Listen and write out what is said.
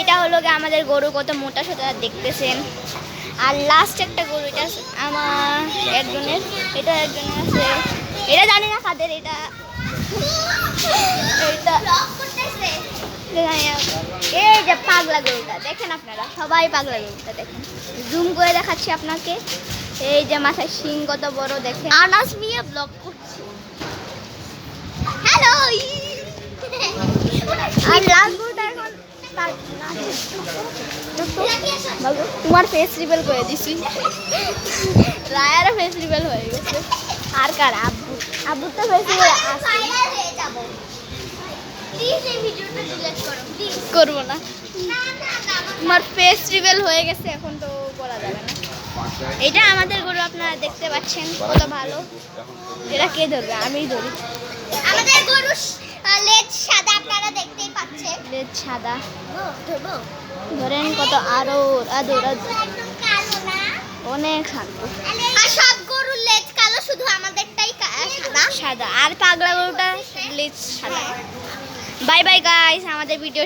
এটা হলো গিয়ে আমাদের গরু কত মোটা সোটা দেখতেছেন আর লাস্ট একটা গরু, এটা আমার একজনের, এটা একজনের আছে। এটা জানি না কাদের, এটা এই যে পাগলা গরুটা, দেখেন আপনারা, সবাই পাগলা গরুটা দেখেন। জুম করে দেখাচ্ছি আপনাকে। এই যে মাথায় শিং কত বড়, দেখেন। আনাস মিয়া ব্লগ তোমার ফেস রিভেল করে দিছি। রায়ারও ফেস রিভেল হয়ে গেছে। আর কার? আব্বু। আব্বু তো ফেস রিভেল করব না। তোমার ফেস রিভেল হয়ে গেছে, এখন তো বলা যাবে না। এটা আমাদের গরু, আপনারা দেখতে পাচ্ছেন কত ভালো। এটা কে ধরবে? আমি ধরি। আমাদের গরু লেজ পাচ্ছেন সাদা ধরেন কত আরও আদর অনেক শান্ত আর সব গরুর লেজ কালো শুধু আমাদেরটাই সাদা। সাদা আর পাগলা গরুটা লেজ সাদা বাই বাই গাইস আমাদের ভিডিও